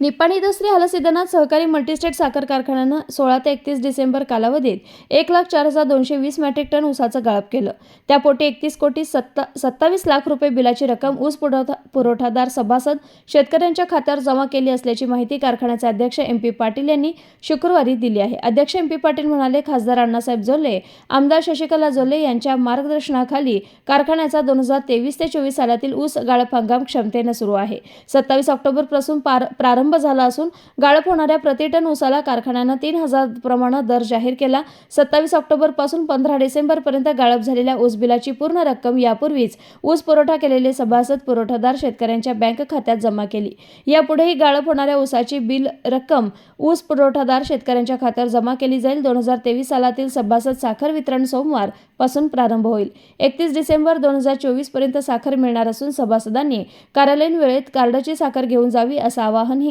निप्पाणी इथं श्री हलसिद्धनाथ सहकारी मल्टीस्टेट साखर कारखान्यानं सोळा ते एकतीस डिसेंबर कालावधीत एक लाख चार हजार दोनशे वीस मेट्रिक टन ऊसाचं गाळप केलं. त्यापोटी एकतीस कोटी सत्ता सत्तावीस लाख रुपये बिलाची रक्कम ऊस पुरवठा पुरवठादार सभासद शेतकऱ्यांच्या खात्यावर जमा केली असल्याची माहिती कारखान्याचे अध्यक्ष एम पी पाटील यांनी शुक्रवारी दिली आहे. अध्यक्ष एम पी पाटील म्हणाले खासदार अण्णासाहेब जोल्ले आमदार शशिकला जोल्ले यांच्या मार्गदर्शनाखाली कारखान्याचा दोन हजार तेवीस ते चोवीस सालातील ऊस गाळप हंगाम क्षमतेनं सुरू आहे. सत्तावीस ऑक्टोबरपासून पार प्रारंभ झाला असून गाळप होणाऱ्या प्रतिटन ऊसाला कारखान्यानं तीन हजार प्रमाणे दर जाहीर केला. सत्तावीस ऑक्टोबरपासून पंधरा डिसेंबरपर्यंत गाळप झालेल्या ऊस बिलाची पूर्ण रक्कम यापूर्वीच ऊस पुरवठा केलेले सभासद पुरवठादार शेतकऱ्यांच्या बँक खात्यात जमा केली. यापुढेही गाळप होणाऱ्या ऊसाची बिल रक्कम ऊस पुरवठादार शेतकऱ्यांच्या खात्यावर जमा केली जाईल. दोन हजार तेवीस सालातील सभासद साखर वितरण सोमवारपासून प्रारंभ होईल. एकतीस डिसेंबर दोन हजार चोवीसपर्यंत साखर मिळणार असून सभासदांनी कार्यालयीन वेळेत कार्डची साखर घेऊन जावी असं आवाहनही